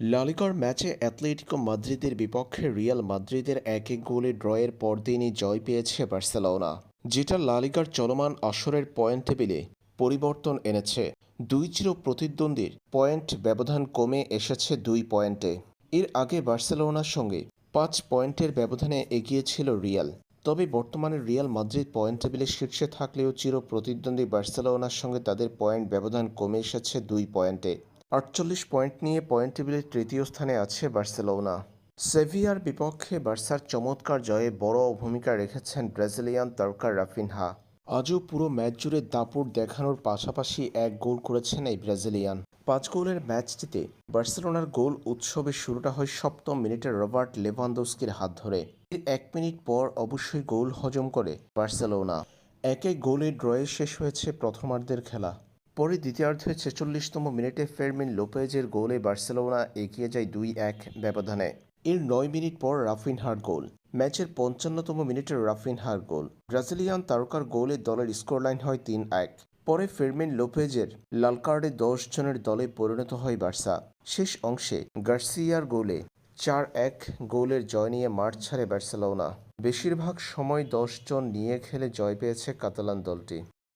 লালিগার ম্যাচে অ্যাটলেটিকো মাদ্রিদের বিপক্ষে রিয়াল মাদ্রিদের এক এক গোলে ড্রয়ের পরদিনই জয় পেয়েছে বার্সেলোনা, যেটা লালিগার চলমান আসরের পয়েন্ট টেবিলে পরিবর্তন এনেছে। দুই চির প্রতিদ্বন্দ্বীর পয়েন্ট ব্যবধান কমে এসেছে দুই পয়েন্টে। এর আগে বার্সেলোনার সঙ্গে পাঁচ পয়েন্টের ব্যবধানে এগিয়ে ছিল রিয়াল, তবে বর্তমানে রিয়াল মাদ্রিদ পয়েন্ট টেবিলের শীর্ষে থাকলেও চির প্রতিদ্বন্দ্বী বার্সেলোনার সঙ্গে তাদের পয়েন্ট ব্যবধান কমে এসেছে দুই পয়েন্টে। আটচল্লিশ পয়েন্ট নিয়ে পয়েন্ট টেবিলের তৃতীয় স্থানে আছে বার্সেলোনা। সেভিয়ার বিপক্ষে বার্সার চমৎকার জয়ে বড় ভূমিকা রেখেছেন ব্রাজিলিয়ান তারকা রাফিনহা। আজও পুরো ম্যাচ জুড়ে দাপুর দেখানোর পাশাপাশি এক গোল করেছেন এই ব্রাজিলিয়ান। পাঁচ গোলের ম্যাচটিতে বার্সেলোনার গোল উৎসবের শুরুটা হয় সপ্তম মিনিটে রবার্ট লেভানদোস্কির হাত ধরে। এক মিনিট পর অবশ্যই গোল হজম করে বার্সেলোনা। এক গোলে ড্রয়ে শেষ হয়েছে প্রথমার্ধের খেলা। পরে দ্বিতীয়ার্ধে ছেচল্লিশতম মিনিটে ফেরমিন লোপেজের গোলে বার্সেলোনা এগিয়ে যায় দুই এক ব্যবধানে। এর নয় মিনিট পর রাফিনহার গোল। ম্যাচের পঞ্চান্নতম মিনিটে রাফিনহার গোল। ব্রাজিলিয়ান তারকার গোলে দলের স্কোরলাইন হয় তিন এক পরে ফেরমিন লোপেজের লাল কার্ডে দশ জনের দলে পরিণত হয় বার্সা। শেষ অংশে গার্সিয়ার গোলে চার এক গোলের জয় নিয়ে মাঠ ছাড়ে বার্সেলোনা। বেশিরভাগ সময় দশ জন নিয়ে খেলে জয় পেয়েছে কাতালান দলটি।